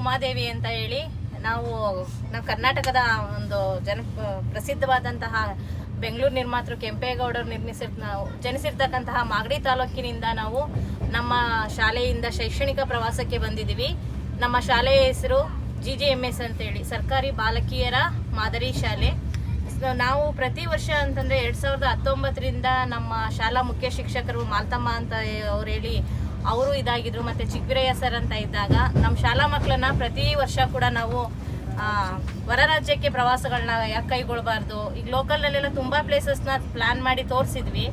ಉಮಾದೇವಿ ಅಂತ ಹೇಳಿ. ನಾವು ನಾವು ಕರ್ನಾಟಕದ ಒಂದು ಜನ ಪ್ರಸಿದ್ಧವಾದಂತಹ ಬೆಂಗಳೂರು ನಿರ್ಮಾತೃ ಕೆಂಪೇಗೌಡರು ನಿರ್ಮಿಸಿರ್, ನಾವು ಜನಿಸಿರ್ತಕ್ಕಂತಹ ಮಾಗಡಿ ತಾಲೂಕಿನಿಂದ ನಾವು ನಮ್ಮ ಶಾಲೆಯಿಂದ ಶೈಕ್ಷಣಿಕ ಪ್ರವಾಸಕ್ಕೆ ಬಂದಿದ್ದೀವಿ. ನಮ್ಮ ಶಾಲೆಯ ಹೆಸರು ಜಿ ಜಿ ಎಂ ಎಸ್ ಅಂತೇಳಿ ಸರ್ಕಾರಿ ಬಾಲಕಿಯರ ಮಾದರಿ ಶಾಲೆ. ನಾವು ಪ್ರತಿ ವರ್ಷ ಅಂತಂದ್ರೆ ಎರಡು ಸಾವಿರದ ಹತ್ತೊಂಬತ್ತರಿಂದ ನಮ್ಮ ಶಾಲಾ ಮುಖ್ಯ ಶಿಕ್ಷಕರು ಮಾಲ್ತಮ್ಮ ಅಂತ ಅವ್ರು ಹೇಳಿ ಅವರು ಇದಾಗಿದ್ರು ಮತ್ತೆ ಚಿಕ್ಕವೀರಯ್ಯ ಸರ್ ಅಂತ ಇದ್ದಾಗ ನಮ್ಮ ಶಾಲಾ ಮಕ್ಕಳನ್ನ ಪ್ರತಿ ವರ್ಷ ಕೂಡ ನಾವು ಹೊರ ರಾಜ್ಯಕ್ಕೆ ಪ್ರವಾಸಗಳನ್ನ ಯಾಕೆ ಕೈಗೊಳ್ಬಾರ್ದು? ಈಗ ಲೋಕಲ್ನಲ್ಲೆಲ್ಲ ತುಂಬಾ ಪ್ಲೇಸಸ್ನ ಪ್ಲಾನ್ ಮಾಡಿ ತೋರಿಸಿದ್ವಿ.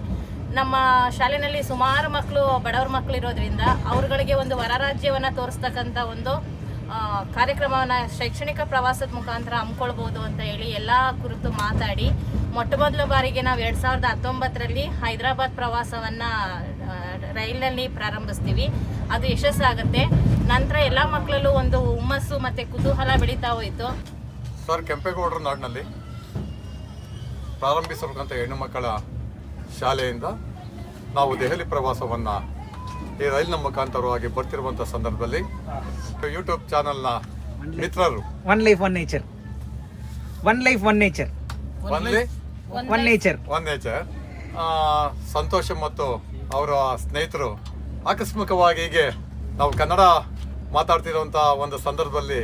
ನಮ್ಮ ಶಾಲೆಯಲ್ಲಿ ಸುಮಾರು ಮಕ್ಕಳು ಬಡವ್ರ ಮಕ್ಕಳು ಇರೋದ್ರಿಂದ ಅವ್ರುಗಳಿಗೆ ಒಂದು ಹೊರ ರಾಜ್ಯವನ್ನು ತೋರಿಸ್ತಕ್ಕಂಥ ಒಂದು ಕಾರ್ಯಕ್ರಮವನ್ನ ಶೈಕ್ಷಣಿಕ ಪ್ರವಾಸದ ಮುಖಾಂತರ ಹಮ್ಮಿಕೊಳ್ಬೋದು ಅಂತ ಹೇಳಿ ಎಲ್ಲ ಕುರಿತು ಮಾತಾಡಿ, ಮೊಟ್ಟ ಮೊದಲ ಬಾರಿಗೆ ನಾವು ಎರಡು ಸಾವಿರದ ಹತ್ತೊಂಬತ್ತರಲ್ಲಿ ಹೈದರಾಬಾದ್ ಪ್ರವಾಸವನ್ನ ಆ, ರೈಲಿನಲ್ಲಿ ಪ್ರಾರಂಭಿಸ್ತೀವಿ. ಅದು ಯಶಸ್ಸಾಗುತ್ತೆ ನಂತರ ಎಲ್ಲ ಮಕ್ಕಳಲ್ಲೂ ಒಂದು ಹುಮ್ಮಸ್ಸು ಮತ್ತು ಕುತೂಹಲ ಬೆಳೀತಾ ಹೋಯಿತು. ಸರ್ ಕೆಂಪೇಗೌಡರ ನಾಡಿನಲ್ಲಿ ಪ್ರಾರಂಭಿಸಿರ್ತಕ್ಕಂಥ ಹೆಣ್ಣು ಮಕ್ಕಳ ಶಾಲೆಯಿಂದ ನಾವು ದೆಹಲಿ ಪ್ರವಾಸವನ್ನು ಈ ರೈಲಿನ ಮುಖಾಂತರವಾಗಿ ಬರ್ತಿರುವಂಥ ಸಂದರ್ಭದಲ್ಲಿ ಯೂಟ್ಯೂಬ್ ಚಾನೆಲ್ನ ಮಿತ್ರರು. One life one nature one life one nature one life one nature one nature ಸಂತೋಷ ಮತ್ತು ಅವರ ಸ್ನೇಹಿತರು ಆಕಸ್ಮಿಕವಾಗಿ ಹೀಗೆ ನಾವು ಕನ್ನಡ ಮಾತಾಡ್ತಿರುವಂಥ ಒಂದು ಸಂದರ್ಭದಲ್ಲಿ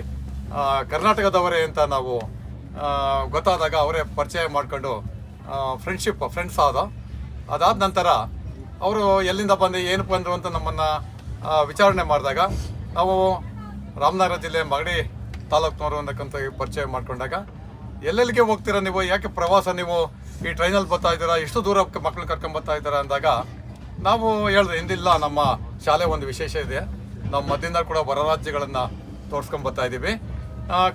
ಕರ್ನಾಟಕದವರೇ ಅಂತ ನಾವು ಗೊತ್ತಾದಾಗ ಅವರೇ ಪರಿಚಯ ಮಾಡಿಕೊಂಡು ಫ್ರೆಂಡ್ಶಿಪ್ ಫ್ರೆಂಡ್ಸ್ ಆದ. ಅದಾದ ನಂತರ ಅವರು ಎಲ್ಲಿಂದ ಬಂದು ಏನು ಬಂದರು ಅಂತ ನಮ್ಮನ್ನು ವಿಚಾರಣೆ ಮಾಡಿದಾಗ ನಾವು ರಾಮನಗರ ಜಿಲ್ಲೆ ಮಗಡಿ ತಾಲೂಕ್ನವರು ಅನ್ನಕ್ಕಂಥ ಪರಿಚಯ ಮಾಡಿಕೊಂಡಾಗ, ಎಲ್ಲೆಲ್ಲಿಗೆ ಹೋಗ್ತೀರಾ ನೀವು? ಯಾಕೆ ಪ್ರವಾಸ ನೀವು? ಈ ಟ್ರೈನಲ್ಲಿ ಬರ್ತಾ ಇದ್ದೀರಾ? ಇಷ್ಟು ದೂರ ಮಕ್ಕಳು ಕರ್ಕೊಂಡ್ಬರ್ತಾ ಇದ್ದೀರಾ? ಅಂದಾಗ ನಾವು ಹೇಳಿದ್ರೆ ಹಿಂದಿಲ್ಲ, ನಮ್ಮ ಶಾಲೆ ಒಂದು ವಿಶೇಷ ಇದೆ. ನಾವು ಮಧ್ಯದಿಂದ ಕೂಡ ಹೊರ ರಾಜ್ಯಗಳನ್ನು ತೋರಿಸ್ಕೊಂಡು ಬರ್ತಾ ಇದ್ದೀವಿ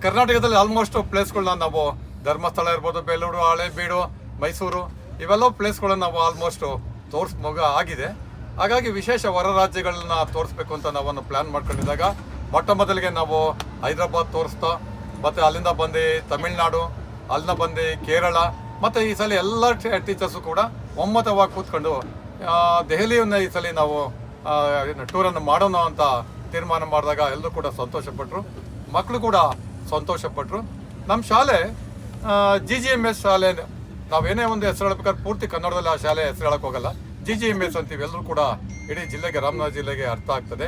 ಕರ್ನಾಟಕದಲ್ಲಿ ಆಲ್ಮೋಸ್ಟ್ ಪ್ಲೇಸ್ಗಳನ್ನ ನಾವು ಧರ್ಮಸ್ಥಳ ಇರ್ಬೋದು, ಬೇಲೂರು ಹಳೆಬೀಡು ಮೈಸೂರು, ಇವೆಲ್ಲ ಪ್ಲೇಸ್ಗಳನ್ನ ನಾವು ಆಲ್ಮೋಸ್ಟ್ ತೋರಿಸ್, ಮಗ ಆಗಿದೆ. ಹಾಗಾಗಿ ವಿಶೇಷ ಹೊರ ರಾಜ್ಯಗಳನ್ನ ತೋರಿಸ್ಬೇಕು ಅಂತ ನಾವೊಂದು ಪ್ಲಾನ್ ಮಾಡ್ಕೊಂಡಿದ್ದಾಗ ಮೊಟ್ಟ ಮೊದಲಿಗೆ ನಾವು ಹೈದರಾಬಾದ್ ತೋರಿಸ್ತಾ, ಮತ್ತೆ ಅಲ್ಲಿಂದ ಬಂದು ತಮಿಳ್ನಾಡು, ಅಲ್ಲಿಂದ ಬಂದು ಕೇರಳ, ಮತ್ತೆ ಈ ಸಲ ಎಲ್ಲ ಟೀಚರ್ಸು ಕೂಡ ಒಮ್ಮತವಾಗಿ ಕೂತ್ಕೊಂಡು ದೆಹಲಿಯನ್ನ ಈ ಸಲ ನಾವು ಟೂರನ್ನು ಮಾಡೋಣ ಅಂತ ತೀರ್ಮಾನ ಮಾಡಿದಾಗ ಎಲ್ಲರೂ ಕೂಡ ಸಂತೋಷಪಟ್ಟರು ಮಕ್ಕಳು ಕೂಡ ಸಂತೋಷಪಟ್ಟರು ನಮ್ಮ ಶಾಲೆ ಜಿ ಜಿ ಎಂ ಎಸ್ ಶಾಲೆ ನಾವೇನೇ ಒಂದು ಹೆಸರು ಹೇಳ್ಬೇಕಾದ್ರೆ ಪೂರ್ತಿ ಕನ್ನಡದಲ್ಲಿ ಆ ಶಾಲೆ ಹೆಸರು ಹೇಳೋಕ್ಕೋಗಲ್ಲ ಜಿ ಜಿ ಎಂ ಎಸ್ ಅಂತೀವಿ, ಎಲ್ಲರೂ ಕೂಡ ಇಡೀ ಜಿಲ್ಲೆಗೆ, ರಾಮನಗರ ಜಿಲ್ಲೆಗೆ ಅರ್ಥ ಆಗ್ತದೆ.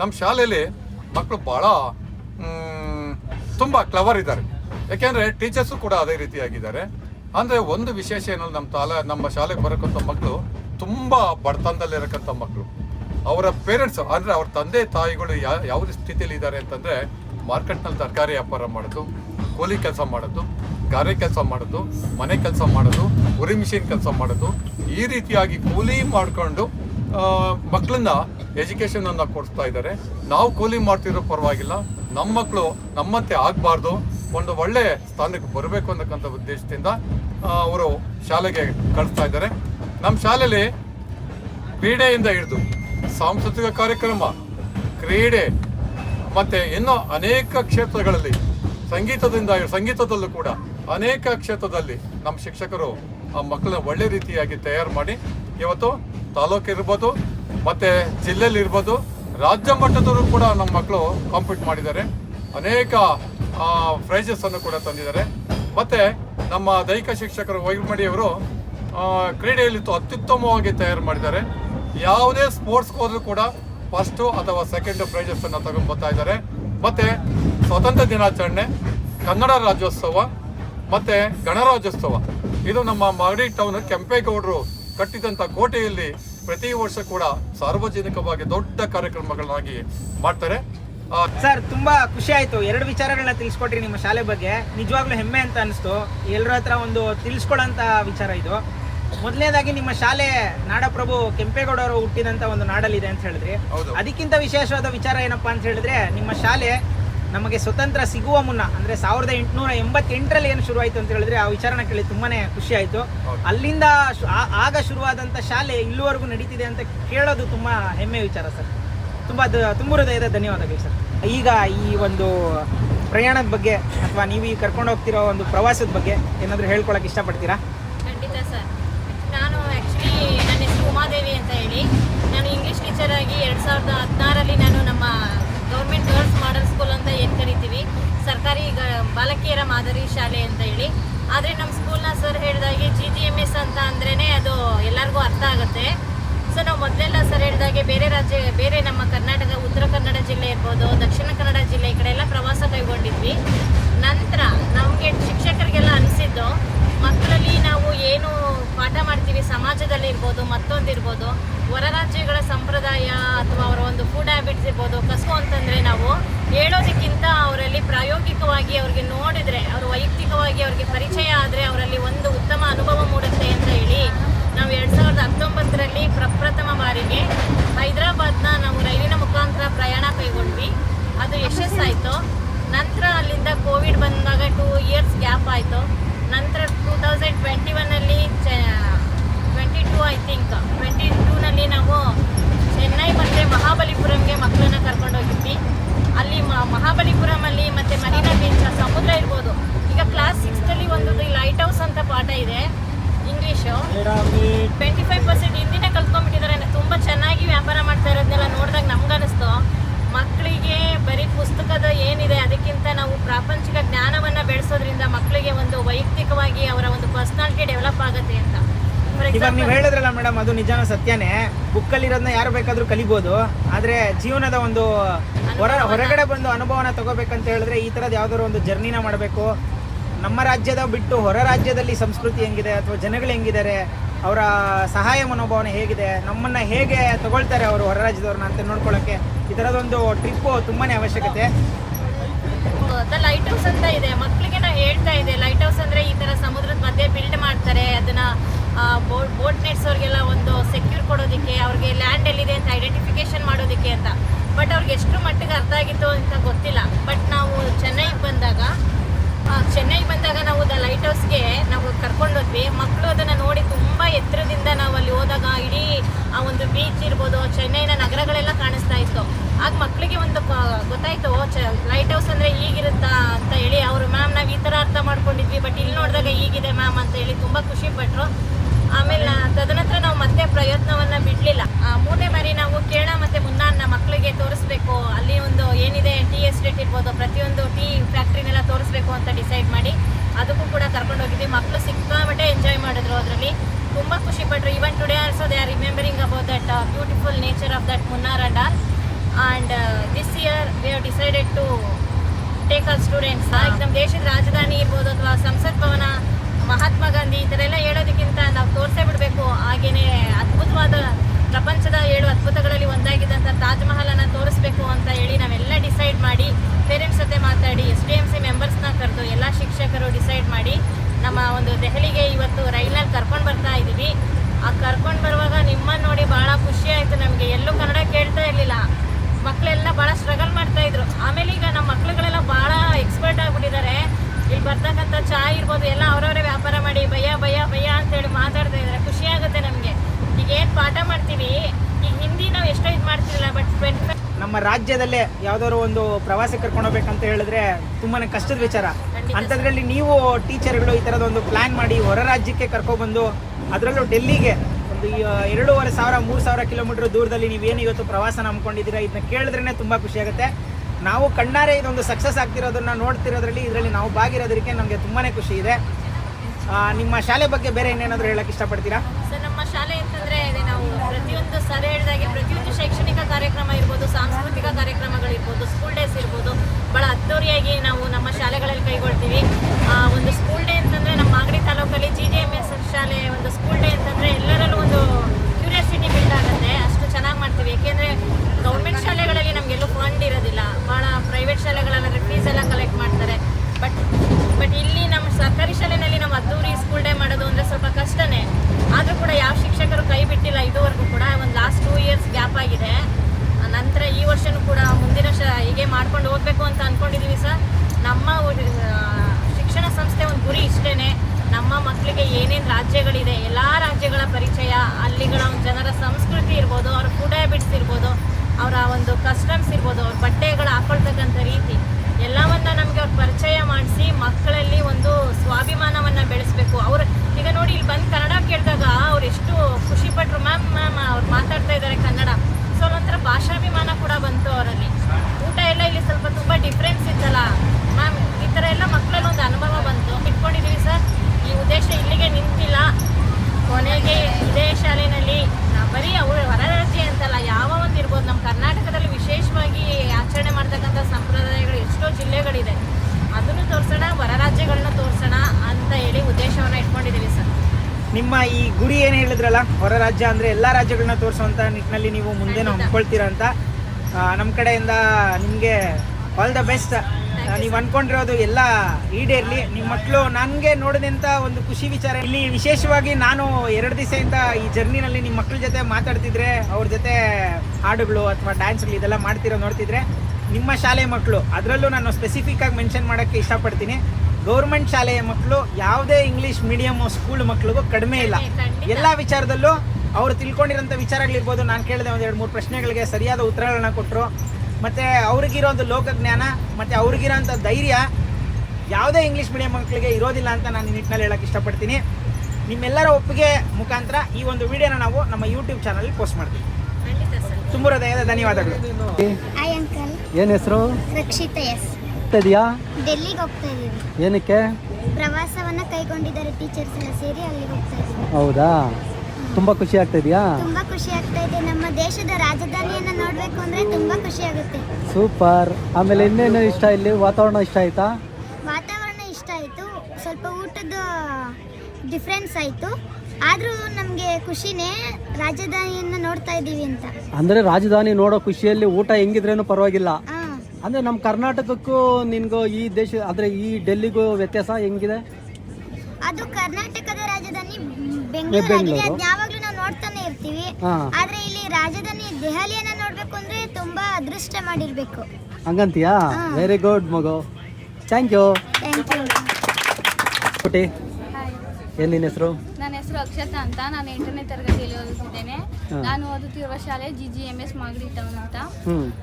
ನಮ್ಮ ಶಾಲೆಯಲ್ಲಿ ಮಕ್ಕಳು ಭಾಳ ತುಂಬ ತುಂಬಾ ಕ್ಲವರ್ ಇದ್ದಾರೆ. ಯಾಕೆಂದರೆ ಟೀಚರ್ಸು ಕೂಡ ಅದೇ ರೀತಿಯಾಗಿದ್ದಾರೆ. ಅಂದರೆ ಒಂದು ವಿಶೇಷ ಏನು ನಮ್ಮ ತಾಲ, ನಮ್ಮ ಶಾಲೆಗೆ ಬರೋಕ್ಕಂಥ ಮಕ್ಕಳು ತುಂಬಾ ಬಡತನದಲ್ಲಿರಕ್ಕಂಥ ಮಕ್ಕಳು. ಅವರ ಪೇರೆಂಟ್ಸ್ ಅಂದ್ರೆ ಅವ್ರ ತಂದೆ, ತಾಯಿಗಳು ಯಾ ಯಾವ ಸ್ಥಿತಿಯಲ್ಲಿ ಇದ್ದಾರೆ ಅಂತಂದ್ರೆ ಮಾರ್ಕೆಟ್ನಲ್ಲಿ ತರಕಾರಿ ವ್ಯಾಪಾರ ಮಾಡೋದು, ಕೂಲಿ ಕೆಲಸ ಮಾಡೋದು, ಗಾರೆ ಕೆಲಸ ಮಾಡೋದು, ಮನೆ ಕೆಲಸ ಮಾಡೋದು, ಉರಿ ಮಿಷಿನ್ ಕೆಲಸ ಮಾಡೋದು, ಈ ರೀತಿಯಾಗಿ ಕೂಲಿ ಮಾಡಿಕೊಂಡು ಮಕ್ಕಳನ್ನ ಎಜುಕೇಶನ್ ಅನ್ನ ಕೊಡಿಸ್ತಾ ಇದ್ದಾರೆ. ನಾವು ಕೂಲಿ ಮಾಡ್ತಿರೋ ಪರವಾಗಿಲ್ಲ. ನಮ್ಮ ಮಕ್ಕಳು ನಮ್ಮಂತೆ ಆಗಬಾರ್ದು. ಒಂದು ಒಳ್ಳೆ ಸ್ಥಾನಕ್ಕೆ ಬರಬೇಕು ಅನ್ನಕ್ಕಂಥ ಉದ್ದೇಶದಿಂದ ಅವರು ಶಾಲೆಗೆ ಕಳಿಸ್ತಾ ಇದ್ದಾರೆ. ನಮ್ಮ ಶಾಲೆಯಲ್ಲಿ ಕ್ರೀಡೆಯಿಂದ ಹಿಡಿದು ಸಾಂಸ್ಕೃತಿಕ ಕಾರ್ಯಕ್ರಮ, ಕ್ರೀಡೆ, ಮತ್ತು ಇನ್ನೂ ಅನೇಕ ಕ್ಷೇತ್ರಗಳಲ್ಲಿ ಸಂಗೀತದಿಂದ, ಸಂಗೀತದಲ್ಲೂ ಕೂಡ ಅನೇಕ ಕ್ಷೇತ್ರದಲ್ಲಿ ನಮ್ಮ ಶಿಕ್ಷಕರು ಆ ಮಕ್ಕಳನ್ನ ಒಳ್ಳೆ ರೀತಿಯಾಗಿ ತಯಾರು ಮಾಡಿ ಇವತ್ತು ತಾಲೂಕಿರ್ಬೋದು ಮತ್ತು ಜಿಲ್ಲೆಯಲ್ಲಿರ್ಬೋದು ರಾಜ್ಯ ಮಟ್ಟದವರು ಕೂಡ ನಮ್ಮ ಮಕ್ಕಳು ಕಾಂಪೀಟ್ ಮಾಡಿದ್ದಾರೆ. ಅನೇಕ ಪ್ರೈಸಸ್ ಅನ್ನು ಕೂಡ ತಂದಿದ್ದಾರೆ. ಮತ್ತು ನಮ್ಮ ದೈಹಿಕ ಶಿಕ್ಷಕರು ವೈಮಡಿಯವರು ಕ್ರೀಡೆಯಲ್ಲಿ ಅತ್ಯುತ್ತಮವಾಗಿ ತಯಾರು ಮಾಡಿದ್ದಾರೆ. ಯಾವುದೇ ಸ್ಪೋರ್ಟ್ಸ್ ಹೋದರೂ ಕೂಡ ಫಸ್ಟು ಅಥವಾ ಸೆಕೆಂಡ್ ಪ್ರೈಸಸ್ ಅನ್ನು ತಗೊಂಡು ಬರ್ತಾ ಇದ್ದಾರೆ. ಮತ್ತೆ ಸ್ವತಂತ್ರ ದಿನಾಚರಣೆ, ಕನ್ನಡ ರಾಜ್ಯೋತ್ಸವ ಮತ್ತೆ ಗಣರಾಜ್ಯೋತ್ಸವ. ಇದು ನಮ್ಮ ಮಾಗಡಿ ಟೌನ್ ಕೆಂಪೇಗೌಡರು ಕಟ್ಟಿದಂತ ಕೋಟೆಯಲ್ಲಿ ಪ್ರತಿ ವರ್ಷ ಕೂಡ ಸಾರ್ವಜನಿಕವಾಗಿ ದೊಡ್ಡ ಕಾರ್ಯಕ್ರಮಗಳನ್ನಾಗಿ ಮಾಡ್ತಾರೆ. ಸರ್ ತುಂಬಾ ಖುಷಿ ಆಯ್ತು. ಎರಡು ವಿಚಾರಗಳನ್ನ ತಿಳಿಸ್ಕೊಟ್ರಿ ನಿಮ್ಮ ಶಾಲೆ ಬಗ್ಗೆ. ನಿಜವಾಗ್ಲೂ ಹೆಮ್ಮೆ ಅಂತ ಅನಿಸ್ತು. ಎಲ್ಲರ ಹತ್ರ ಒಂದು ತಿಳಿಸ್ಕೊಳ್ಳೋಂಥ ವಿಚಾರ ಇದು. ಮೊದಲನೇದಾಗಿ ನಿಮ್ಮ ಶಾಲೆ ನಾಡಪ್ರಭು ಕೆಂಪೇಗೌಡರು ಹುಟ್ಟಿದಂತ ಒಂದು ನಾಡಲ್ಲಿದೆ ಅಂತ ಹೇಳಿದ್ರಿ. ಅದಕ್ಕಿಂತ ವಿಶೇಷವಾದ ವಿಚಾರ ಏನಪ್ಪಾ ಅಂತ ಹೇಳಿದ್ರೆ ನಿಮ್ಮ ಶಾಲೆ ನಮಗೆ ಸ್ವತಂತ್ರ ಸಿಗುವ ಮುನ್ನ ಅಂದ್ರೆ ಸಾವಿರದ ಎಂಟುನೂರ ಎಂಬತ್ತೆಂಟರಲ್ಲಿ ಏನು ಶುರುವಾಯಿತು ಅಂತ ಹೇಳಿದ್ರೆ ಆ ವಿಚಾರನ ಕೇಳಿ ತುಂಬಾನೇ ಖುಷಿ ಆಯ್ತು. ಅಲ್ಲಿಂದ ಆಗ ಶುರುವಾದಂತ ಶಾಲೆ ಇಲ್ಲಿವರೆಗೂ ನಡೀತಿದೆ ಅಂತ ಕೇಳೋದು ತುಂಬಾ ಹೆಮ್ಮೆ ವಿಚಾರ ಸರ್. ತುಂಬಾ ತುಂಬ ಹೃದಯದ ಧನ್ಯವಾದಗಳು, ಸರ್. ಈಗ ಈ ಒಂದು ಪ್ರಯಾಣದ ಬಗ್ಗೆ ಅಥವಾ ನೀವು ಈಗ ಕರ್ಕೊಂಡು ಹೋಗ್ತಿರೋ ಒಂದು ಪ್ರವಾಸದ ಬಗ್ಗೆ ಏನಾದರೂ ಹೇಳ್ಕೊಳಕ್ಕೆ ಇಷ್ಟಪಡ್ತೀರಾ? ಖಂಡಿತ, ಸರ್. ನಾನು ಆ್ಯಕ್ಚುಲಿ ನನ್ನ ಹೆಸರು ಉಮಾದೇವಿ ಅಂತ ಹೇಳಿ. ನಾನು ಇಂಗ್ಲೀಷ್ ಟೀಚರ್ ಆಗಿ ಎರಡು ಸಾವಿರದ ಹದಿನಾರಲ್ಲಿ ನಾನು ನಮ್ಮ ಗೌರ್ಮೆಂಟ್ ಗರ್ಲ್ಸ್ ಮಾಡಲ್ ಸ್ಕೂಲ್ ಅಂತ ಏನು ಸರ್ಕಾರಿ ಗ- ಬಾಲಕಿಯರ ಮಾದರಿ ಶಾಲೆ ಅಂತ ಹೇಳಿ. ಆದರೆ ನಮ್ಮ ಸ್ಕೂಲ್ನ ಸರ್ ಹೇಳಿದಾಗೆ ಜಿ ಜಿ ಎಂ ಎಸ್ ಅಂತ ಅಂದ್ರೇ ಅದು ಎಲ್ಲರಿಗೂ ಅರ್ಥ ಆಗುತ್ತೆ. ಸೊ ನಾವು ಮೊದಲೆಲ್ಲ ಸರ್ ಹೇಳಿದಾಗೆ ಬೇರೆ ರಾಜ್ಯ, ಬೇರೆ ನಮ್ಮ ಕರ್ನಾಟಕ, ಉತ್ತರ ಕನ್ನಡ ಜಿಲ್ಲೆ ಇರ್ಬೋದು, ದಕ್ಷಿಣ ಕನ್ನಡ ಜಿಲ್ಲೆ ಈ ಕಡೆ ಎಲ್ಲ ಪ್ರವಾಸ ಕೈಗೊಂಡಿದ್ವಿ. ನಂತರ ನಮಗೆ ಶಿಕ್ಷಕರಿಗೆಲ್ಲ ಅನಿಸಿದ್ದು, ಮಕ್ಕಳಲ್ಲಿ ನಾವು ಏನು ಪಾಠ ಮಾಡ್ತೀವಿ, ಸಮಾಜದಲ್ಲಿ ಇರ್ಬೋದು ಮತ್ತೊಂದಿರ್ಬೋದು ಹೊರ ರಾಜ್ಯಗಳ ಸಂಪ್ರದಾಯ ಅಥವಾ ಅವರ ಒಂದು ಫುಡ್ ಹ್ಯಾಬಿಟ್ಸ್ ಇರ್ಬೋದು, ಕಸು ಅಂತಂದರೆ ನಾವು ಹೇಳೋದಕ್ಕಿಂತ ಅವರಲ್ಲಿ ಪ್ರಾಯೋಗಿಕವಾಗಿ ಅವ್ರಿಗೆ ನೋಡಿದರೆ, ಅವರು ವೈಯಕ್ತಿಕವಾಗಿ ಅವ್ರಿಗೆ ಪರಿಚಯ ಆದರೆ ಅವರಲ್ಲಿ ಒಂದು ಉತ್ತಮ ಅನುಭವ ಮೂಡುತ್ತೆ ಅಂತ ಹೇಳಿ ನಾವು ಎರಡು ಸಾವಿರದ ಹತ್ತೊಂಬತ್ತರಲ್ಲಿ ಪ್ರಪ್ರಥಮ ಬಾರಿಗೆ ಹೈದರಾಬಾದ್ನ ನಾವು ರೈಲಿನ ಮುಖಾಂತರ ಪ್ರಯಾಣ ಕೈಗೊಂಡ್ವಿ. ಅದು ಯಶಸ್ಸಾಯಿತು. ನಂತರ ಅಲ್ಲಿಂದ ಕೋವಿಡ್ ಬಂದಾಗ ಟೂ ಇಯರ್ಸ್ ಗ್ಯಾಪ್ ಆಯಿತು. ನಂತರ ಟೂ ತೌಸಂಡ್ ಟ್ವೆಂಟಿ ಒನ್ನಲ್ಲಿ twenty two I think twenty ಟೂನಲ್ಲಿ ನಾವು ಚೆನ್ನೈ ಮತ್ತು ಮಹಾಬಲಿಪುರಂಗೆ ಮಕ್ಕಳನ್ನ ಕರ್ಕೊಂಡೋಗಿದ್ವಿ ಅಲ್ಲಿ ಮಹಾಬಲಿಪುರಮಲ್ಲಿ ಮತ್ತು ಮರೀನಾ ಬೀಚ್ ಸಮುದ್ರ ಇರ್ಬೋದು. ಈಗ ಕ್ಲಾಸ್ ಸಿಕ್ಸ್ತಲ್ಲಿ ಒಂದು ಲೈಟ್ ಹೌಸ್ ಅಂತ ಪಾಠ ಇದೆ. ಇಂಗ್ಲೀಷು ಟ್ವೆಂಟಿ ಫೈವ್ ಪರ್ಸೆಂಟ್ ಹಿಂದಿನೇ ಕಲ್ತ್ಕೊಂಡ್ಬಿಟ್ಟಿದ್ದಾರೆ. ತುಂಬ ಚೆನ್ನಾಗಿ ವ್ಯಾಪಾರ ಮಾಡ್ತಾ ಇರೋದನ್ನೆಲ್ಲ ನೋಡಿದಾಗ ನಮ್ಗನಿಸ್ತು ಮಕ್ಕಳಿಗೆ ಬರೀ ಪುಸ್ತಕದ ಏನಿದೆ ಅದಕ್ಕಿಂತ ನಾವು ಪ್ರಾಪಂಚಿಕ ಜ್ಞಾನವನ್ನು ಬೆಳೆಸೋದ್ರಿಂದ ಮಕ್ಕಳಿಗೆ ಒಂದು ವೈಯಕ್ತಿಕವಾಗಿ ಅವರ ಒಂದು ಪರ್ಸ್ನಾಲಿಟಿ ಡೆವಲಪ್ ಆಗುತ್ತೆ ಅಂತ. ಇವಾಗ ನೀವು ಹೇಳಿದ್ರಲ್ಲ ಮೇಡಮ್ ಅದು ನಿಜಾನ ಸತ್ಯನೇ. ಬುಕ್ಕಲ್ಲಿರೋದನ್ನ ಯಾರು ಬೇಕಾದ್ರೂ ಕಲಿಬೋದು. ಆದ್ರೆ ಜೀವನದ ಒಂದು ಹೊರ ಹೊರಗಡೆ ಬಂದು ಅನುಭವನ ತಗೋಬೇಕಂತ ಹೇಳಿದ್ರೆ ಈ ತರದ ಯಾವ್ದಾದ್ರು ಒಂದು ಜರ್ನಿನ ಮಾಡಬೇಕು. ನಮ್ಮ ರಾಜ್ಯದ ಬಿಟ್ಟು ಹೊರ ರಾಜ್ಯದಲ್ಲಿ ಸಂಸ್ಕೃತಿ ಹೆಂಗಿದೆ ಅಥವಾ ಜನಗಳು ಹೆಂಗಿದ್ದಾರೆ, ಅವರ ಸಹಾಯ ಮನೋಭಾವನೆ ಹೇಗಿದೆ, ನಮ್ಮನ್ನ ಹೇಗೆ ತಗೊಳ್ತಾರೆ ಅವರು ಹೊರ ರಾಜ್ಯದವ್ರನ್ನ ಅಂತ ನೋಡ್ಕೊಳ್ಳೋಕ್ಕೆ ಈ ಥರದೊಂದು ಟ್ರಿಪ್ಪು ತುಂಬಾನೇ ಅವಶ್ಯಕತೆ. ಲೈಟ್ ಹೌಸ್ ಅಂತ ಇದೆ. ಮಕ್ಕಳಿಗೆ ನಾವು ಹೇಳ್ತಾ ಇದೆ ಲೈಟ್ ಹೌಸ್ ಅಂದ್ರೆ ಈ ತರ ಸಮುದ್ರದ ಮಧ್ಯೆ ಬಿಲ್ಡ್ ಮಾಡ್ತಾರೆ, ಅದನ್ನ ಬೋಟ್ ಬೋಟ್ ಅವ್ರಿಗೆಲ್ಲ ಒಂದು ಸೆಕ್ಯೂರ್ ಕೊಡೋದಕ್ಕೆ, ಅವ್ರಿಗೆ ಲ್ಯಾಂಡ್ ಎಲ್ಲಿದೆ ಅಂತ ಐಡೆಂಟಿಫಿಕೇಶನ್ ಮಾಡೋದಕ್ಕೆ ಅಂತ. ಬಟ್ ಅವ್ರಿಗೆ ಎಷ್ಟು ಮಟ್ಟಿಗೆ ಅರ್ಥ ಆಗಿತ್ತು ಅಂತ ಗೊತ್ತಿಲ್ಲ. ಬಟ್ ನಾವು ಚೆನ್ನೈಗೆ ಬಂದಾಗ ಆ, ಚೆನ್ನೈಗೆ ಬಂದಾಗ ನಾವು ದ ಲೈಟ್ ಹೌಸ್ಗೆ ನಾವು ಕರ್ಕೊಂಡೋದ್ವಿ ಮಕ್ಕಳು ಅದನ್ನು ನೋಡಿ ತುಂಬ ಎತ್ತರದಿಂದ ನಾವು ಅಲ್ಲಿ ಹೋದಾಗ ಇಡೀ ಆ ಒಂದು ಬೀಚ್ ಇರ್ಬೋದು ಚೆನ್ನೈನ ನಗರಗಳೆಲ್ಲ ಕಾಣಿಸ್ತಾ ಇತ್ತು. ಆಗ ಮಕ್ಕಳಿಗೆ ಒಂದು ಗೊತ್ತಾಯ್ತು ಲೈಟ್ ಹೌಸ್ ಅಂದರೆ ಹೀಗಿರುತ್ತಾ ಅಂತ ಹೇಳಿ ಅವರು, ಮ್ಯಾಮ್, ನಾವು ಈ ಥರ ಅರ್ಥ ಮಾಡ್ಕೊಂಡಿದ್ವಿ ಬಟ್ ಇಲ್ಲಿ ನೋಡಿದಾಗ ಈಗಿದೆ, ಮ್ಯಾಮ್, ಅಂತ ಹೇಳಿ ತುಂಬ ಖುಷಿ ಪಟ್ಟರು ಆಮೇಲೆ ತದನಂತರ ನಾವು ಮತ್ತೆ ಪ್ರಯತ್ನವನ್ನ ಬಿಡಲಿಲ್ಲ. ಮೂರನೇ ಬಾರಿ ನಾವು ಕೇರಳ ಮತ್ತೆ ಮುನ್ನಾರ್ನ ಮಕ್ಕಳಿಗೆ ತೋರಿಸ್ಬೇಕು. ಅಲ್ಲಿ ಒಂದು ಏನಿದೆ ಟೀ ಎಸ್ಟೇಟ್ ಇರ್ಬೋದು, ಪ್ರತಿಯೊಂದು ಟೀ ಫ್ಯಾಕ್ಟ್ರಿನೆಲ್ಲ ತೋರಿಸ್ಬೇಕು ಅಂತ ಡಿಸೈಡ್ ಮಾಡಿ. ಅದಕ್ಕೂ ಕೂಡ ಕರ್ಕೊಂಡು ಹೋಗಿದ್ವಿ. ಮಕ್ಕಳು ಸಿಕ್ಕಾಪಟ್ಟೆ ಎಂಜಾಯ್ ಮಾಡಿದ್ರು ಅದರಲ್ಲಿ. ತುಂಬ ಖುಷಿ ಪಟ್ಟರು even today also they are remembering about that beautiful nature of that Munnar and all and this year we have decided to take all students ನಮ್ಮ ದೇಶದ ರಾಜಧಾನಿ ಇರ್ಬೋದು ಅಥವಾ ಸಂಸತ್ ಭವನ ಮಹಾತ್ಮ ಗಾಂಧಿ ಈ ಥರ ಎಲ್ಲ ಹೇಳೋದಕ್ಕಿಂತ ನಾವು ತೋರಿಸೇ ಬಿಡಬೇಕು. ಹಾಗೆಯೇ ಅದ್ಭುತವಾದ ಪ್ರಪಂಚದ ಏಳು ಅದ್ಭುತಗಳಲ್ಲಿ ಒಂದಾಗಿದ್ದಂಥ ತಾಜ್ ಮಹಲನ್ನು ತೋರಿಸ್ಬೇಕು ಅಂತ ಹೇಳಿ ನಾವೆಲ್ಲ ಡಿಸೈಡ್ ಮಾಡಿ ಪೇರೆಂಟ್ಸ್ ಜೊತೆ ಮಾತಾಡಿ ಎಸ್ ಡಿ ಎಂ ಸಿ ಮೆಂಬರ್ಸ್ನ ಕರೆದು ಎಲ್ಲ ಶಿಕ್ಷಕರು ಡಿಸೈಡ್ ಮಾಡಿ ನಮ್ಮ ಒಂದು ದೆಹಲಿಗೆ ಇವತ್ತು ರೈಲಲ್ಲಿ ಕರ್ಕೊಂಡು ಬರ್ತಾ ಇದ್ದೀವಿ ಆ ಕರ್ಕೊಂಡು ಬರುವಾಗ ನಿಮ್ಮನ್ನು ನೋಡಿ ಭಾಳ ಖುಷಿ ಆಯಿತು ನಮಗೆ. ಎಲ್ಲೂ ಕನ್ನಡ ಕೇಳ್ತಾ ಇರಲಿಲ್ಲ. ಮಕ್ಕಳೆಲ್ಲ ಭಾಳ ಸ್ಟ್ರಗಲ್ ಮಾಡ್ತಾ ಇದ್ರು. ಆಮೇಲೆ ಈಗ ನಮ್ಮ ಮಕ್ಳುಗಳೆಲ್ಲ ಭಾಳ ಎಕ್ಸ್ಪರ್ಟ್ ಆಗಿಬಿಟ್ಟಿದ್ದಾರೆ. ಇಲ್ಲಿ ಬರ್ತಕ್ಕಂಥ ಚಾ ಇರ್ಬೋದು, ಎಲ್ಲ ಅವರವರೇ ವ್ಯಾಪಾರ ಮಾಡಿ, ಭಯ ಭಯ ಭಯ ಅಂತೇಳಿ ಮಾತಾಡ್ತಾ ಇದ್ದಾರೆ. ಖುಷಿಯಾಗುತ್ತೆ ನಮಗೆ. ಈಗ ಏನು ಪಾಠ ಮಾಡ್ತೀವಿ? ಈಗ ಹಿಂದಿ ನಾವು ಎಷ್ಟೋ ಇದು ಮಾಡ್ತಿರಲ್ಲ ಬಟ್ ಟ್ವೆಂಟಿ ಫೈವ್ ನಮ್ಮ ರಾಜ್ಯದಲ್ಲೇ ಯಾವ್ದಾದ್ರು ಒಂದು ಪ್ರವಾಸ ಕರ್ಕೊಂಡು ಹೋಗ್ಬೇಕಂತ ಹೇಳಿದ್ರೆ ತುಂಬಾನೇ ಕಷ್ಟದ ವಿಚಾರ. ಅಂತದ್ರಲ್ಲಿ ಅಂಥದ್ರಲ್ಲಿ ನೀವು ಟೀಚರ್ಗಳು ಈ ತರದ ಒಂದು ಪ್ಲಾನ್ ಮಾಡಿ ಹೊರ ರಾಜ್ಯಕ್ಕೆ ಕರ್ಕೊಬಂದು ಅದರಲ್ಲೂ ಡೆಲ್ಲಿಗೆ ಒಂದು ಎರಡೂವರೆ ಸಾವಿರ ಮೂರು ಸಾವಿರ ಕಿಲೋಮೀಟರ್ ದೂರದಲ್ಲಿ ನೀವೇನು ಇವತ್ತು ಪ್ರವಾಸ ನಮ್ಕೊಂಡಿದ್ದೀರಾ ಇದನ್ನ ಕೇಳಿದ್ರೇ ತುಂಬ ಖುಷಿ ಆಗುತ್ತೆ. ನಾವು ಕಣ್ಣಾರೆ ಇದೊಂದು ಸಕ್ಸಸ್ ಆಗ್ತಿರೋದನ್ನ ನೋಡ್ತಿರೋದ್ರಲ್ಲಿ ಇದರಲ್ಲಿ ನಾವು ಭಾಗಿರೋದಕ್ಕೆ ನಮಗೆ ತುಂಬಾ ಖುಷಿ ಇದೆ. ನಿಮ್ಮ ಶಾಲೆ ಬಗ್ಗೆ ಬೇರೆ ಇನ್ನೇನಾದರೂ ಹೇಳಕ್ಕೆ ಇಷ್ಟಪಡ್ತೀರಾ? ಸರ್ ಹೇಳಿದಾಗೆ ಪ್ರತಿಯೊಂದು ಶೈಕ್ಷಣಿಕ ಕಾರ್ಯಕ್ರಮ ಇರ್ಬೋದು, ಸಾಂಸ್ಕೃತಿಕ ಕಾರ್ಯಕ್ರಮಗಳಿರ್ಬೋದು ಸ್ಕೂಲ್ ಡೇಸ್ ಇರ್ಬೋದು ಭಾಳ ಅದ್ದೂರಿಯಾಗಿ ನಾವು ನಮ್ಮ ಶಾಲೆಗಳಲ್ಲಿ ಕೈಗೊಳ್ತೀವಿ. ಒಂದು ಸ್ಕೂಲ್ ಡೇ ಅಂತಂದ್ರೆ ನಮ್ಮ ಮಾಗಡಿ ತಾಲೂಕಲ್ಲಿ ಜಿ ಡಿ ಎಂ ಎಸ್ ಶಾಲೆ ಒಂದು ಸ್ಕೂಲ್ ಡೇ ಅಂತಂದ್ರೆ ಎಲ್ಲರಲ್ಲೂ ಒಂದು ಕ್ಯೂರಿಯಾಸಿಟಿ ಬಿಲ್ಡ್ ಆಗುತ್ತೆ. ಅಷ್ಟು ಚೆನ್ನಾಗಿ ಮಾಡ್ತೀವಿ. ಯಾಕೆಂದ್ರೆ ಗೌರ್ಮೆಂಟ್ ಶಾಲೆಗಳಲ್ಲಿ ಮಾಡ್ಕೊಂಡು ಹೋಗ್ಬೇಕು ಅಂತ ಅಂದ್ಕೊಂಡಿದ್ದೀವಿ ಸರ್. ನಮ್ಮ ಶಿಕ್ಷಣ ಸಂಸ್ಥೆ ಒಂದು ಗುರಿ ಇಷ್ಟೇ ನಮ್ಮ ಮಕ್ಕಳಿಗೆ ಏನೇನು ರಾಜ್ಯಗಳಿದೆ, ಎಲ್ಲ ರಾಜ್ಯಗಳ ಪರಿಚಯ, ಅಲ್ಲಿಗಳ ಒಂದು ಜನರ ಸಂಸ್ಕೃತಿ ಇರ್ಬೋದು, ಅವ್ರ ಫುಡ್ ಹ್ಯಾಬಿಟ್ಸ್ ಇರ್ಬೋದು, ಅವರ ಒಂದು ಕಸ್ಟಮ್ಸ್ ಇರ್ಬೋದು, ಅವ್ರ ಬಟ್ಟೆಗಳು ಹಾಕೊಳ್ತಕ್ಕಂಥ ರೀತಿ. ಇತ್ತಲ್ಲ? ಮ್ಯಾಮ್ ಈ ಥರ ಎಲ್ಲ ಮಕ್ಕಳಲ್ಲಿ ಒಂದು ಅನುಭವ ಬಂತು. ಇಟ್ಕೊಂಡಿದ್ದೀವಿ ಸರ್. ಈ ಉದ್ದೇಶ ಇಲ್ಲಿಗೆ ನಿಂತಿಲ್ಲ. ಕೊನೆಗೆ ಇದೇ ಶಾಲೆಯಲ್ಲಿ ಬರೀ ಅವರು ಹೊರ ಅಂತಲ್ಲ ಯಾವ ಒಂದು ಇರ್ಬೋದು. ನಮ್ಮ ಕರ್ನಾಟಕದಲ್ಲಿ ವಿಶೇಷವಾಗಿ ಆಚರಣೆ ಮಾಡ್ತಕ್ಕಂಥ ಸಂಪ್ರದಾಯಗಳು ಎಷ್ಟೋ ಜಿಲ್ಲೆಗಳಿದೆ. ಅದನ್ನು ತೋರಿಸೋಣ ಹೊರ ತೋರಿಸೋಣ ಅಂತ ಹೇಳಿ ಉದ್ದೇಶವನ್ನು ಇಟ್ಕೊಂಡಿದ್ದೀವಿ ಸರ್. ನಿಮ್ಮ ಈ ಗುರಿ ಏನು ಹೇಳಿದ್ರಲ್ಲ ಹೊರ ರಾಜ್ಯ ಅಂದರೆ ಎಲ್ಲ ರಾಜ್ಯಗಳನ್ನ ತೋರಿಸುವಂಥ ನಿಟ್ಟಿನಲ್ಲಿ ನೀವು ಮುಂದೆ ಹೊಂದ್ಕೊಳ್ತೀರಾ ಅಂತ. ನಮ್ಮ ಕಡೆಯಿಂದ ನಿಮಗೆ ಆಲ್ ದ ಬೆಸ್ಟ್ ನೀವು ಅನ್ಕೊಂಡಿರೋದು ಎಲ್ಲ ಈಡೇರ್ಲಿ. ನಿಮ್ಮ ಮಕ್ಕಳು ನನಗೆ ನೋಡಿದಂಥ ಒಂದು ಖುಷಿ ವಿಚಾರ. ಇಲ್ಲಿ ವಿಶೇಷವಾಗಿ ನಾನು ಎರಡು ದಿವಸದಿಂದ ಈ ಜರ್ನಿನಲ್ಲಿ ನಿಮ್ಮ ಮಕ್ಕಳ ಜೊತೆ ಮಾತಾಡ್ತಿದ್ರೆ ಅವ್ರ ಜೊತೆ ಹಾಡುಗಳು ಅಥವಾ ಡ್ಯಾನ್ಸ್ಗಳು ಇದೆಲ್ಲ ಮಾಡ್ತಿರೋ ನೋಡ್ತಿದ್ರೆ ನಿಮ್ಮ ಶಾಲೆ ಮಕ್ಕಳು ಅದರಲ್ಲೂ ನಾನು ಸ್ಪೆಸಿಫಿಕ್ ಆಗಿ ಮೆನ್ಷನ್ ಮಾಡೋಕ್ಕೆ ಇಷ್ಟಪಡ್ತೀನಿ. ಗೌರ್ಮೆಂಟ್ ಶಾಲೆಯ ಮಕ್ಕಳು ಯಾವುದೇ ಇಂಗ್ಲೀಷ್ ಮೀಡಿಯಂ ಸ್ಕೂಲ್ ಮಕ್ಕಳಿಗೂ ಕಡಿಮೆ ಇಲ್ಲ. ಎಲ್ಲ ವಿಚಾರದಲ್ಲೂ ಅವರು ತಿಳ್ಕೊಂಡಿರೋಂಥ ವಿಚಾರಗಳಿರ್ಬೋದು. ನಾನು ಕೇಳಿದೆ ಒಂದು ಎರಡು ಮೂರು ಪ್ರಶ್ನೆಗಳಿಗೆ ಸರಿಯಾದ ಉತ್ತರಗಳನ್ನ ಕೊಟ್ಟರು ಮತ್ತು ಅವ್ರಿಗಿರೋ ಒಂದು ಲೋಕಜ್ಞಾನ ಮತ್ತು ಅವ್ರಿಗಿರೋಂಥ ಧೈರ್ಯ ಯಾವುದೇ ಇಂಗ್ಲೀಷ್ ಮೀಡಿಯಂ ಮಕ್ಕಳಿಗೆ ಇರೋದಿಲ್ಲ ಅಂತ ನಾನು ಈ ನಿಟ್ಟಿನಲ್ಲಿ ಹೇಳಕ್ಕೆ ಇಷ್ಟಪಡ್ತೀನಿ. ನಿಮ್ಮೆಲ್ಲರ ಒಪ್ಪಿಗೆ ಮುಖಾಂತರ ಈ ಒಂದು ವಿಡಿಯೋನ ನಾವು ನಮ್ಮ ಯೂಟ್ಯೂಬ್ ಚಾನಲ್ ಪೋಸ್ಟ್ ಮಾಡ್ತೀವಿ. ತುಂಬ ಹೃದಯದ ಧನ್ಯವಾದಗಳು. ಏನು ಹೆಸರು? ರಕ್ಷಿತಾ ಎಸ್ ಇದೆಯಾ? ಡೆಲ್ಲಿಗೆ ಹೋಗ್ತಾ ಏನಕ್ಕೆ? ಪ್ರವಾಸವನ್ನ ಕೈಗೊಂಡಿದ್ದಾರೆ ಟೀಚರ್ಸ್ ಎಲ್ಲ ಸೇರಿ ಅಲ್ಲಿಗೆ ಹೋಗ್ತಾ ಇದ್ದೀವಿ ಹೌದಾ? ತುಂಬ ಖುಷಿ ಆಗ್ತಿದ್ಯಾ ತುಂಬಾ ಖುಷಿ ಆಗ್ತಾ ಇದೆ. ನಮ್ಮ ದೇಶದ ರಾಜಧಾನಿಯನ್ನ ನೋಡಬೇಕು ಅಂದ್ರೆ ತುಂಬಾ ಖುಷಿ ಆಗುತ್ತೆ. ಸೂಪರ್. ಆಮೇಲೆ ಇನ್ನೇನು ಇಷ್ಟ ಇಲ್ಲಿ? ವಾತಾವರಣ ಇಷ್ಟ ಆಯ್ತಾ? ವಾತಾವರಣ ಇಷ್ಟ ಆಯ್ತು. ಸ್ವಲ್ಪ ಊಟದ ಡಿಫ್ರೆನ್ಸ್ ಆಯ್ತು. ಆದರೂ ನಮಗೆ ಖುಷಿನೇ ರಾಜಧಾನಿಯನ್ನ ನೋಡ್ತಾ ಇದ್ದೀವಿ ಅಂತ. ಅಂದ್ರೆ ರಾಜಧಾನಿ ನೋಡೋ ಖುಷಿಯಲ್ಲಿ ಊಟ ಹೆಂಗಿದ್ರೇನು ಪರವಾಗಿಲ್ಲ. ಅಂದ್ರೆ ಅಂದರೆ ನಮ್ಮ ಕರ್ನಾಟಕಕ್ಕೂ ನಿನ್ಗೂ ಈ ದೇಶ ಅಂದ್ರೆ ಈ ಡೆಲ್ಲಿಗೂ ವ್ಯತ್ಯಾಸ ಹೆಂಗಿದೆ? ಅದು ಕರ್ನಾಟಕದ ಬೆಂಗಳೂರು. ಯಾವಾಗ್ಲೂ ನಾವು ನೋಡ್ತಾನೆ ಇರ್ತೀವಿ. ಆದ್ರೆ ಇಲ್ಲಿ ರಾಜಧಾನಿ ದೆಹಲಿಯನ್ನ ನೋಡ್ಬೇಕು ಅಂದ್ರೆ ತುಂಬಾ ಅದೃಷ್ಟ ಮಾಡಿರ್ಬೇಕು. ಹಂಗಂತೀಯಾ? ವೆರಿ ಗುಡ್ ಮಗು. ಥ್ಯಾಂಕ್ ಯು ಥ್ಯಾಂಕ್ ಯು ಪುಟಿ ಏನು ನಿನ್ನ ಹೆಸರು? ನನ್ನ ಹೆಸರು ಅಕ್ಷತಾ ಅಂತ ನಾನು ಎಂಟನೇ ತರಗತಿಯಲ್ಲಿ ಓದುತ್ತಿದ್ದೇನೆ. ನಾನು ಓದುತ್ತಿರುವ ಶಾಲೆ G G M S Magadi town ಅಂತ.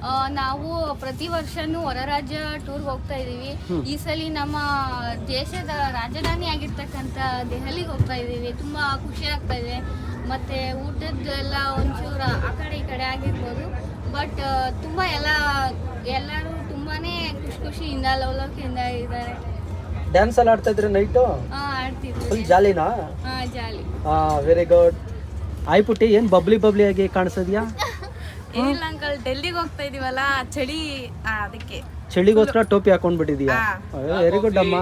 ಆ, ನಾವು ಪ್ರತಿ ವರ್ಷನೂ ಹೊರ ರಾಜ್ಯ ಟೂರ್ ಹೋಗ್ತಾ ಇದ್ದೀವಿ. ಈ ಸಲ ನಮ್ಮ ದೇಶದ ರಾಜಧಾನಿ ಆಗಿರ್ತಕ್ಕಂಥ ದೆಹಲಿಗೆ ಹೋಗ್ತಾ ಇದ್ದೀವಿ. ತುಂಬಾ ಖುಷಿ ಆಗ್ತಾ ಇದೆ. ಮತ್ತೆ ಊಟದ್ದೆಲ್ಲ ಒಂಚೂರು ಆ ಕಡೆ ಈ ಕಡೆ ಆಗಿರ್ಬೋದು. ಬಟ್ ತುಂಬಾ ಎಲ್ಲ ಎಲ್ಲರೂ ತುಂಬಾನೇ ಖುಷಿ ಖುಷಿಯಿಂದ ಲವಲವಿಕೆಯಿಂದ ಇದ್ದಾರೆ. ಡ್ಯಾನ್ಸ್ ಎಲ್ಲ ಆಡ್ತಾ ಇದ್ರೆ ನೈಟು ಆ, ಆಡ್ತಿದ್ವಿ ಫುಲ್ ಜಾಲಿನಾ? ಹಾ ಜಾಲಿ. ಹಾಂ ವೆರಿ ಗುಡ್ ಆಯ್ ಪುಟ್ಟಿ ಏನು ಬಬ್ಲಿ ಬಬ್ಲಿ ಆಗಿ ಕಾಣಿಸ್ತಿದ್ಯಾ ಏನಿಲ್ಲ ಅಂಕಲ್ ಡೆಲ್ಲಿಗೆ ಹೋಗ್ತಾ ಇದೀವಲ್ಲ ಚಳಿ ಆ, ಅದಕ್ಕೆ. ಚಳಿಗೋಸ್ಕರ ಟೋಪಿ ಹಾಕೊಂಡ್ಬಿಟ್ಟಿದೀಯಾ. ವೆರಿ ಗುಡ್ ಅಮ್ಮ.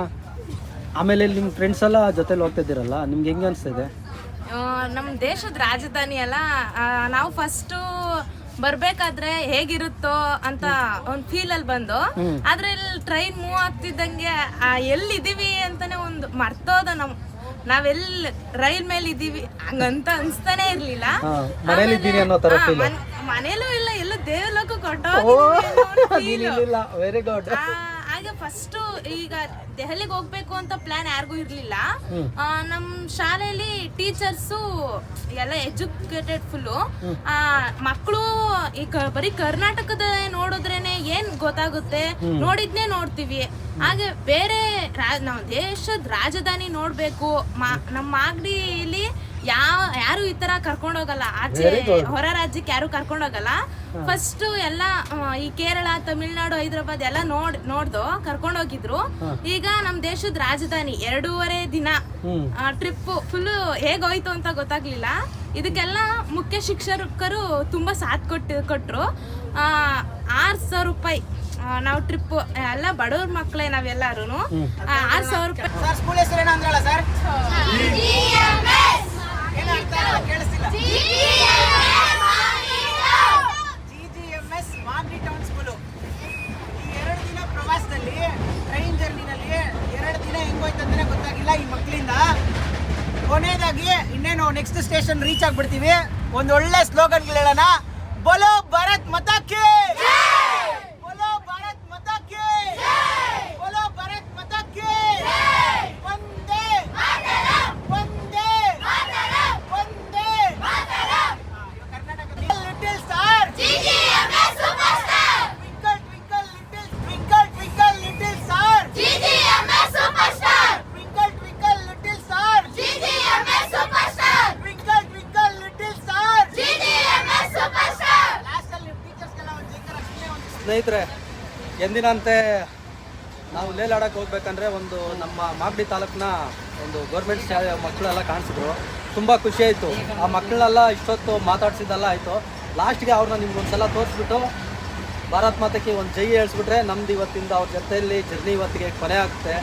ಆಮೇಲೆ ನಿಮ್ ಫ್ರೆಂಡ್ಸ್ ಎಲ್ಲ ಜೊತೆಲಿ ಹೋಗ್ತಿದ್ದೀರಲ್ಲ ನಿಮ್ಗೆ ಹೆಂಗೆ ಅನಿಸ್ತಿದೆ? ಆ, ನಮ್ಮ ದೇಶದ ರಾಜಧಾನಿ ಅಲ್ಲ ಆ, ನಾವು ಫಸ್ಟು ಬರ್ಬೇಕಾದ್ರೆ ಹೇಗಿರುತ್ತೋ ಅಂತ ಒಂದ್ ಫೀಲ್ ಅಲ್ಲಿ ಬಂದು. ಆದ್ರೆ ಇಲ್ಲಿ ಟ್ರೈನ್ ಮೂವ್ ಆಗ್ತಿದ್ದಂಗೆ ಆ, ಎಲ್ಲಿದೀವಿ ಅಂತಾನೆ ಒಂದು ಮರ್ತೋದ ನಮ್ ನಾವೆಲ್ಲ ರೈಲ್ ಮೇಲೆ ಇದೀವಿ ಹಂಗಂತ ಅನ್ಸ್ತಾನೆ ಇರ್ಲಿಲ್ಲ. ಮನೇಲಿ ಇಲ್ಲ ಎಲ್ಲ ದೇವಲೋಕ ಇಲ್ಲ ವೆರಿ ಗುಡ್ ಹಾಗೆ ಫಸ್ಟ್ ಈಗ ದೆಹಲಿಗೆ ಹೋಗ್ಬೇಕು ಅಂತ ಪ್ಲಾನ್ ಯಾರಿಗೂ ಇರ್ಲಿಲ್ಲ. ನಮ್ಮ ಶಾಲೆಯಲ್ಲಿ ಟೀಚರ್ಸು ಎಲ್ಲ ಎಜುಕೇಟೆಡ್ ಫುಲ್ಲು. ಮಕ್ಕಳು ಈಗ ಬರೀ ಕರ್ನಾಟಕದ ನೋಡಿದ್ರೇನೆ ಏನ್ ಗೊತ್ತಾಗುತ್ತೆ? ನೋಡಿದ್ನೇ ನೋಡ್ತೀವಿ. ಹಾಗೆ ಬೇರೆ ನಾವು ದೇಶದ ರಾಜಧಾನಿ ನೋಡ್ಬೇಕು. ನಮ್ಮ ಮಾಗಡಿಲಿ ಯಾವ ಯಾರು ಈ ತರ ಕರ್ಕೊಂಡೋಗಲ್ಲ ಆಚೆ. ಹೊರ ರಾಜ್ಯಕ್ಕೆ ಯಾರು ಕರ್ಕೊಂಡೋಗಲ್ಲ ಫಸ್ಟ್ ಎಲ್ಲ ಈ ಕೇರಳ ತಮಿಳ್ನಾಡು ಹೈದರಾಬಾದ್ ಎಲ್ಲ ನೋಡ್ ನೋಡ್ದು ಕರ್ಕೊಂಡೋಗಿದ್ರು ಈಗ ನಮ್ ದೇಶದ ರಾಜಧಾನಿ ಎರಡೂವರೆ ದಿನ ಟ್ರಿಪ್ ಫುಲ್ ಹೇಗೋಯ್ತು ಅಂತ ಗೊತ್ತಾಗ್ಲಿಲ್ಲ. ಇದಕ್ಕೆಲ್ಲ ಮುಖ್ಯ ಶಿಕ್ಷಕರು ತುಂಬಾ ಸಾಥ್ ಕೊಟ್ಟ ಕೊಟ್ರು. ಆ, ಆರ್ ಸಾವಿರ ರೂಪಾಯಿ ಆ, ನಾವು ಟ್ರಿಪ್ ಎಲ್ಲ ಬಡವ್ರ ಮಕ್ಕಳೇ ನಾವೆಲ್ಲಾರು ಆರ್ ಸಾವಿರ ರೂಪಾಯಿ ಸರ್ ಸ್ಕೂಲ್ ಹೆಸರು ಏನೋ ಅಂದ್ರಲ್ಲ ಸರ್ ಏನು ಅರ್ಥ ಆಗಿಲ್ಲ, ಕೇಳಿಸ್ತಿಲ್ಲ G G M S Magadi town school ಈ ಎರಡು ದಿನ ಪ್ರವಾಸದಲ್ಲಿ ಟ್ರೈನ್ ಜರ್ನಿನಲ್ಲಿ ಎರಡು ದಿನ ಹೆಂಗೋಯ್ತು ಅಂತಾನೆ ಗೊತ್ತಾಗಿಲ್ಲ ಈ ಮಕ್ಕಳಿಂದ ಕೊನೆಯದಾಗಿ ಇನ್ನೇನು ನೆಕ್ಸ್ಟ್ ಸ್ಟೇಷನ್ ರೀಚ್ ಆಗ್ಬಿಡ್ತೀವಿ. ಒಂದು ಒಳ್ಳೆ ಸ್ಲೋಗನ್ಗಳು ಹೇಳೋಣ. ಬೋಲೋ ಎಂದಿನಂತೆ ನಾವು ಲೇಲಾಡಕ್ಕೆ ಹೋಗ್ಬೇಕಂದ್ರೆ ಒಂದು ನಮ್ಮ ಮಾಗಡಿ ತಾಲೂಕಿನ ಒಂದು ಗೌರ್ಮೆಂಟ್ ಶಾಲೆ ಮಕ್ಕಳೆಲ್ಲ ಕಾಣಿಸಿದ್ರು. ತುಂಬ ಖುಷಿ ಆಯಿತು. ಆ ಮಕ್ಕಳನ್ನೆಲ್ಲ ಇಷ್ಟೊತ್ತು ಮಾತಾಡ್ಸಿದ್ದೆಲ್ಲ ಆಯಿತು. ಲಾಸ್ಟ್ಗೆ ಅವ್ರನ್ನ ನಿಮ್ಗೆ ಸಲ ತೋರಿಸ್ಬಿಟ್ಟು ಭಾರತ್ ಮಾತಕ್ಕೆ ಒಂದು ಜೈ ಹೇಳಿಸ್ಬಿಟ್ರೆ ನಮ್ದು ಇವತ್ತಿಂದ ಅವ್ರ ಜೊತೆಯಲ್ಲಿ ಜರ್ನಿ ಇವತ್ತಿಗೆ ಕೊನೆ ಆಗುತ್ತೆ.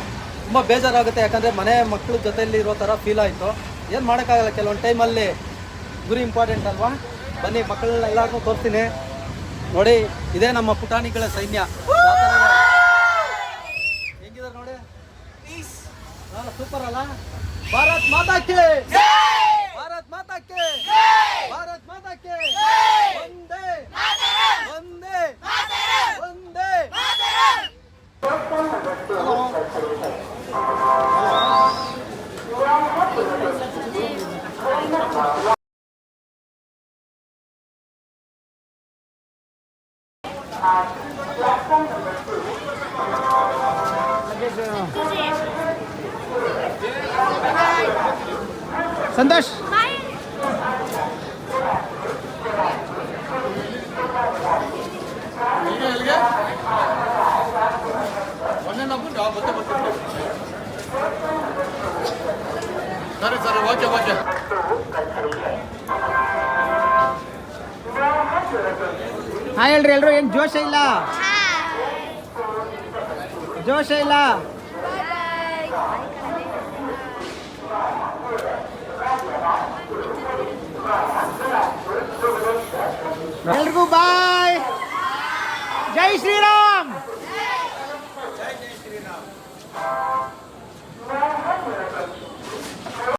ತುಂಬ ಬೇಜಾರಾಗುತ್ತೆ. ಯಾಕಂದರೆ ಮನೆ ಮಕ್ಕಳ ಜೊತೆಯಲ್ಲಿ ಇರೋ ಥರ ಫೀಲ್ ಆಯಿತು. ಏನು ಮಾಡೋಕ್ಕಾಗಲ್ಲ. ಕೆಲವೊಂದು ಟೈಮಲ್ಲಿ ಗುರಿ ಇಂಪಾರ್ಟೆಂಟ್ ಅಲ್ವಾ? ಬನ್ನಿ ಮಕ್ಕಳನ್ನ ತೋರ್ತೀನಿ ನೋಡಿ, ಇದೇ ನಮ್ಮ ಪುಟಾಣಿಗಳ ಸೈನ್ಯ ಹೆಂಗಿದಾರೆ ನೋಡಿ ಸೂಪರ್ ಅಲ್ಲ ಭಾರತ್ ಮಾತಾಕ್ಕೆ. ಸರಿ ಸರಿ ಓಕೆ ಓಕೆ ಹಾಂ ಹೇಳ್ರಿ ಎಲ್ರು, ಏನು ಜೋಶ ಇಲ್ಲ? ಜೋಶ ಇಲ್ಲ? ಎಲ್ರಿಗೂ ಬಾಯ್. ಜೈ ಶ್ರೀರಾಮ್.